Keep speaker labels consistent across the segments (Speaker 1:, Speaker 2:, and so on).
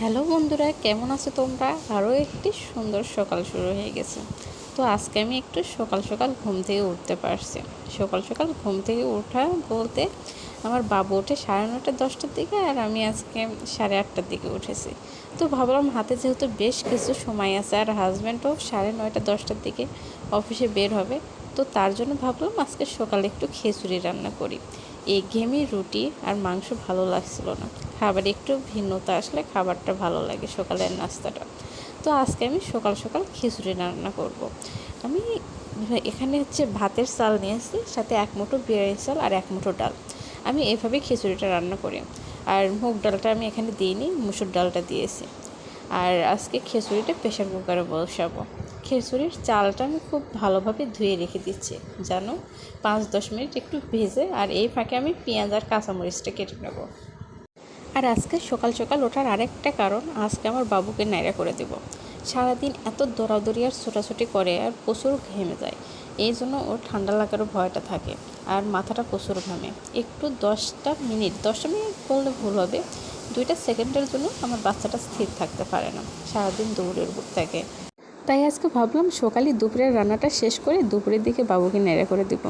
Speaker 1: Hello বন্ধুরা, কেমন আছো তোমরা? আরও একটি সুন্দর সকাল শুরু হয়ে গেছে। তো আজকে আমি একটু সকাল সকাল ঘুম থেকে উঠতে পারছি। সকাল সকাল ঘুম থেকে ওঠা বলতে আমার বাবু ওঠে সাড়ে নটা দশটার দিকে আর আমি আজকে সাড়ে আটটার দিকে উঠেছি। তো ভাবলাম হাতে যেহেতু বেশ কিছু সময় আছে, আর হাজব্যান্ডও সাড়ে নয়টা, দশটার দিকে অফিসে বের হবে, তো তার জন্য ভাবলাম আজকে সকালে একটু খিচুড়ি রান্না করি। এই ঘেমি রুটি আর মাংস ভালো লাগছিল না। খাবার একটু ভিন্নতা আসলে খাবারটা ভালো লাগে সকালের নাস্তাটা। তো আজকে আমি সকাল সকাল খিচুড়ি রান্না করব। আমি এখানে হচ্ছে ভাতের চাল নিয়েছি সাথে এক মুঠো বিরিয়ানি চাল আর এক মুঠো ডাল। আমি এভাবেই খিচুড়িটা রান্না করি। আর মুগ ডালটা আমি এখানে দিইনি, মুসুর ডালটা দিয়েছি। আর আজকে খিচুড়িটা প্রেশার কুকারে বসাবো। খিচুড়ির চালটা আমি খুব ভালোভাবে ধুয়ে রেখে দিচ্ছি জানো পাঁচ দশ মিনিট একটু ভেজে আর এই ফাঁকে আমি পেঁয়াজ আর কাঁচামরিচটা কেটে নেব। আর আজকে সকাল সকাল ওঠার আরেকটা কারণ, আজকে আমার বাবুকে নাইরা করে দেব। সারাদিন এত দৌড়াদৌড়ি আর ছোটাছুটি করে আর প্রচুর ঘেমে যায়, এই জন্য ওর ঠান্ডা লাগারও ভয়টা থাকে আর মাথাটা প্রচুর ঘামে। একটু দশটা মিনিট দশটা মিনিট বললে ভুল হবে, দুইটা সেকেন্ডের জন্য আমার বাচ্চাটা স্থির থাকতে পারে না, সারাদিন দৌড়ের উপর থাকে। তাই আজকে ভাবলাম সকালে দুপুরের রান্নাটা শেষ করে দুপুরের দিকে বাবুকে নেড়ে করে দিব।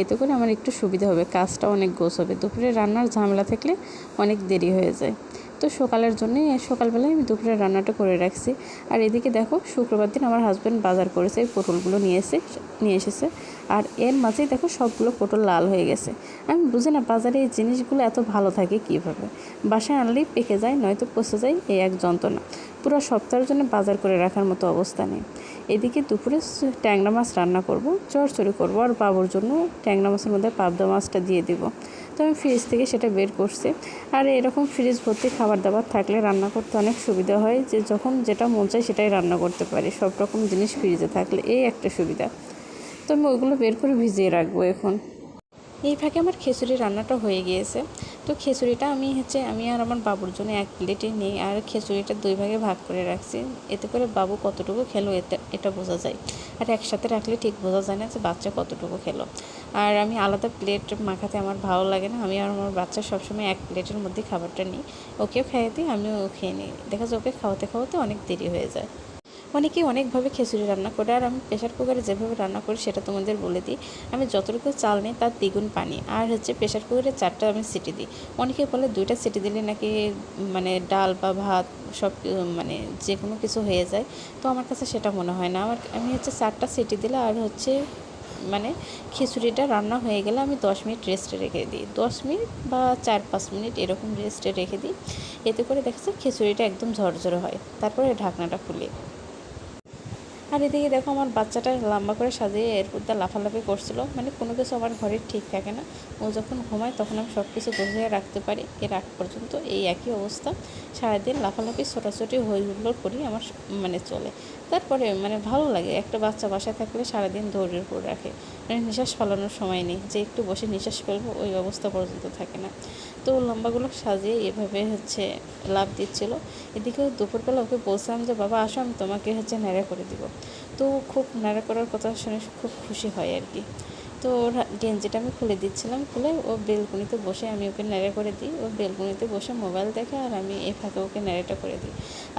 Speaker 1: এতে করে আমার একটু সুবিধা হবে, কাজটা অনেক গোছ হবে। দুপুরে রান্নার ঝামেলা থাকলে অনেক দেরি হয়ে যায়। তো সকালের জন্যই সকালবেলায় আমি দুপুরের রান্নাটা করে রাখছি। আর এদিকে দেখো, শুক্রবার দিন আমার হাজব্যান্ড বাজার করেছে, এই পটলগুলো নিয়ে এসে, নিয়ে এসেছে। আর এর মাঝেই দেখো, সবগুলো পটল লাল হয়ে গেছে। আমি বুঝি না, বাজারে এই জিনিসগুলো এত ভালো থাকে কীভাবে? বাসায় আনলেই পেকে যায়, নয়তো পচে যায়, এই এক যন্ত্রণা। পুরো সপ্তাহের জন্য বাজার করে রাখার মতো অবস্থা নেই। এদিকে দুপুরে ট্যাংরা মাছ রান্না করব, চড়চড়ি করব আর বাবুর জন্য ট্যাংরা মাছের মধ্যে পাবদা মাছটা দিয়ে দিব। তো আমি ফ্রিজ থেকে সেটা বের করছি। আর এরকম ফ্রিজ ভর্তি খাবার দাবার থাকলে রান্না করতে অনেক সুবিধা হয় যে যখন যেটা মন চায় সেটাই রান্না করতে পারি। সব রকম জিনিস ফ্রিজে থাকলে এই একটা সুবিধা। তো আমি ওইগুলো বের করে ভিজিয়ে রাখব এখন। এই ফাঁকে আমার খিচুড়ি রান্নাটা হয়ে গিয়েছে। তো খিচুড়িটা আমি হচ্ছে, আমি আর আমার বাবুর জন্য এক প্লেটে নিই আর খিচুড়িটা দুই ভাগে ভাগ করে রাখছি। এতে করে বাবু কতটুকু খেলো এটা এটা বোঝা যায়। আর একসাথে রাখলে ঠিক বোঝা যায় না যে বাচ্চা কতটুকু খেলো। আর আমি আলাদা প্লেট মাখাতে আমার ভালো লাগে না। আমি আর আমার বাচ্চা সবসময় এক প্লেটের মধ্যে খাবারটা নিই। ওকেও খাইয়ে দিই, আমিও খেয়ে নিই। দেখা যায় ওকে খাওয়াতে খাওয়াতে অনেক দেরি হয়ে যায়। অনেকেই অনেকভাবে খিচুড়ি রান্না করে, আর আমি প্রেশার কুকারে যেভাবে রান্না করি সেটা তোমাদের বলে দিই। আমি যতটুকু চাল নিই তার দ্বিগুণ পানি, আর হচ্ছে প্রেশার কুকারে চারটা আমি সিটি দিই। অনেকে বলে দুইটা সিটি দিলে নাকি মানে ডাল বা ভাত সব মানে যে কোনো কিছু হয়ে যায়। তো আমার কাছে সেটা মনে হয় না। আমার, আমি হচ্ছে চারটা সিটি দিলে আর হচ্ছে মানে খিচুড়িটা রান্না হয়ে গেলে আমি দশ মিনিট রেস্টে রেখে দিই। দশ মিনিট বা চার পাঁচ মিনিট এরকম রেস্টে রেখে দিই। এতে করে দেখা যায় খিচুড়িটা একদম ঝরঝরে হয়। তারপরে ঢাকনাটা খুলে। আর এদিকে দেখো আমার বাচ্চাটা লম্বা করে সাজিয়ে এরপর দিয়ে লাফালাফি করছিল। মানে কোনো কিছু আমার ঘরে ঠিক থাকে না। ও যখন ঘুমায় তখন আমি সব কিছু গুছিয়ে রাখতে পারি। এর আগ পর্যন্ত এই একই অবস্থা। সারাদিন লাফালাফি, ছোটাছুটি হই হুল্লোড় করি আমার মানে চলে। তারপরে মানে ভালো লাগে। একটা বাচ্চা বাসায় থাকলে সারাদিন দৌড়ের উপর রাখে। মানে নিঃশ্বাস ফেলানোর সময় নেই। যে একটু বসে নিঃশ্বাস ফেলব ওই অবস্থা পর্যন্ত থাকে না। তো লম্বাগুলো সাজিয়ে এভাবে হচ্ছে লাভ দিচ্ছিল। এদিকে দুপুরবেলা ওকে বলছিলাম যে, বাবা, আসো, আমি তোমাকে হচ্ছে ন্যাড়া করে দিব। তো খুব ন্যাড়া করার কথা শুনে খুব খুশি হয় আর কি। তো ওর গেঞ্জিটা আমি খুলে দিচ্ছিলাম, খুলে ও বেলকুনিতে বসে আমি ওকে নেড়ে করে দিই। ও বেলকুনিতে বসে মোবাইল দেখে আর আমি এ ফাঁকে ওকে নেড়েটা করে দিই।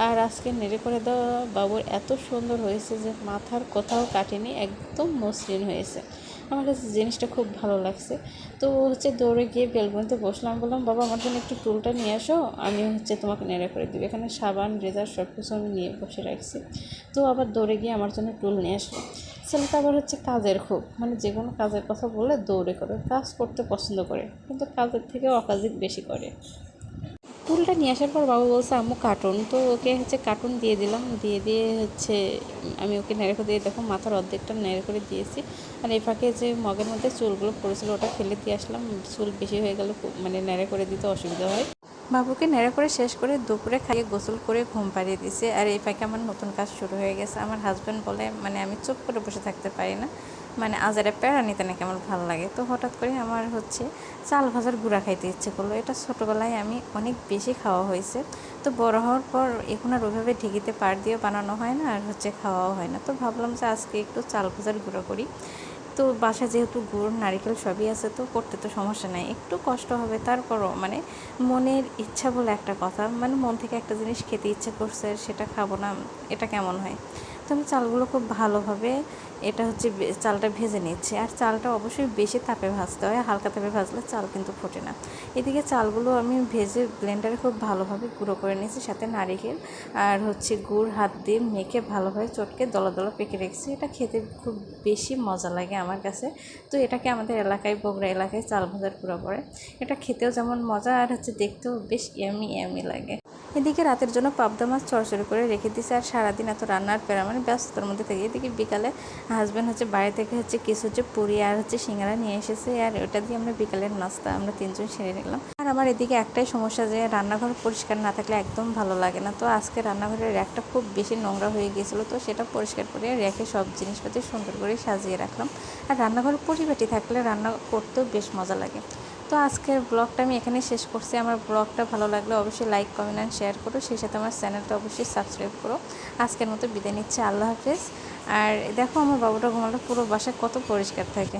Speaker 1: আর আজকে নেড়ে করে দেওয়া বাবুর এত সুন্দর হয়েছে যে মাথার কোথাও কাটেনি, একদম মসৃণ হয়েছে। আমার কাছে জিনিসটা খুব ভালো লাগছে। তো হচ্ছে দৌড়ে গিয়ে বেলকুনিতে বসলাম, বললাম, বাবা, আমার জন্য একটু টুলটা নিয়ে আসো, আমি হচ্ছে তোমাকে নেড়ে করে দিবি। এখানে সাবান রেজার সব কিছু আমি নিয়ে বসে রাখছি। তো আবার দৌড়ে গিয়ে আমার জন্য টুল নিয়ে আসলো। ছেলেটা আবার হচ্ছে কাজের খুব মানে যে কোনো কাজের কথা বলে দৌড়ে করে, কাজ করতে পছন্দ করে, কিন্তু কাজের থেকে অকাজিক বেশি করে। ফুলটা নিয়ে আসার পর বাবা বলছে, আম্মু কার্টুন তো ওকে হচ্ছে কার্টুন দিয়ে দিলাম, দিয়ে দিয়ে হচ্ছে আমি ওকে নেড়ে করে দিয়ে, দেখো, মাথার অর্ধেকটা নেড়ে করে দিয়েছি। আর এই ফাঁকে যে মগের মধ্যে চুলগুলো পড়েছিল, ওটা ফেলে দিয়ে আসলাম। চুল বেশি হয়ে গেলে মানে নেড়ে করে দিতে অসুবিধা হয়। বাবুকে নেড়ে করে শেষ করে দুপুরে খাইয়ে গোসল করে ঘুম পাড়িয়ে দিছে আর এই ফাঁকে আমার নতুন কাজ শুরু হয়ে গেছে। আমার হাজব্যান্ড বলে মানে আমি চুপ করে বসে থাকতে পারি না। মানে আজারে প্যারা নিতে নাকি আমার ভালো লাগে। তো হঠাৎ করে আমার হচ্ছে চাল ভাজার গুঁড়া খাইতে ইচ্ছে করল। এটা ছোটোবেলায় আমি অনেক বেশি খাওয়া হয়েছে। তো বড় হওয়ার পর এখন আর ওইভাবে ঢেকিতে পার দিয়ে বানানো হয় না, আর হচ্ছে খাওয়াও হয় না। তো ভাবলাম যে আজকে একটু চাল ভাজার গুঁড়া করি। তো বাসা যেহেতু গুড়, নারিকেল সবই আছে, তো করতে তো সমস্যা নাই। একটু কষ্ট হবে, তারপরও মানে মনের ইচ্ছা বলে একটা কথা মানে মন থেকে একটা জিনিস খেতে ইচ্ছে করছে, সেটা খাব না, এটা কেমন হয়? আমি চালগুলো খুব ভালোভাবে এটা হচ্ছে চালটা ভেজে নিচ্ছি। আর চালটা অবশ্যই বেশি তাপে ভাজতে হয়, হালকা তাপে ভাজলে চাল কিন্তু ফোটে না। এদিকে চালগুলো আমি ভেজে ব্লেন্ডারে খুব ভালোভাবে গুঁড়ো করে নিয়েছি, সাথে নারিকেল আর হচ্ছে গুড়, হাত দিয়ে মেখে ভালোভাবে চটকে দলা দলা পেকে রেখেছি। এটা খেতে খুব বেশি মজা লাগে আমার কাছে। তো এটাকে আমাদের এলাকায়, বগুড়া এলাকায় চাল ভাজার পুরো পড়ে এটা খেতেও যেমন মজা, আর হচ্ছে দেখতেও বেশ ইয়ামি ইয়ামি লাগে। এদিকে রাতের জন্য পাবদা মাছ চড়চড়ি করে রেখে দিয়েছি আর সারাদিন এত রান্নার পেরা মানে ব্যস্ততার মধ্যে থেকে। এদিকে বিকালে হাজব্যান্ড হচ্ছে বাইরে থেকে হচ্ছে কিছু হচ্ছে পুরি আর হচ্ছে সিঙ্গারা নিয়ে এসেছে আর ওটা দিয়ে আমরা বিকালের নাস্তা আমরা তিনজন সেরে নিলাম। আর আমার এদিকে একটাই সমস্যা যে রান্নাঘর পরিষ্কার না থাকলে একদম ভালো লাগে না। তো আজকে রান্নাঘরের র্যাকটা খুব বেশি নোংরা হয়ে গিয়েছিল, তো সেটা পরিষ্কার করে র্যাকে সব জিনিসপাতি সুন্দর করে সাজিয়ে রাখলাম। আর রান্নাঘর পরিপাটি থাকলে রান্না করতেও বেশ মজা লাগে। তো আজকের ব্লগটা আমি এখানে শেষ করছি। আমার ব্লগটা ভালো লাগলে অবশ্যই লাইক, কমেন্ট অ্যান্ড শেয়ার করো। সেই সাথে আমার চ্যানেলটা অবশ্যই সাবস্ক্রাইব করো। আজকের মতো বিদায় নিচ্ছে। আল্লাহ হাফেজ। আর দেখো আমার বাবুটা ঘুমালে, পুরো বাসা কত পরিষ্কার থাকে।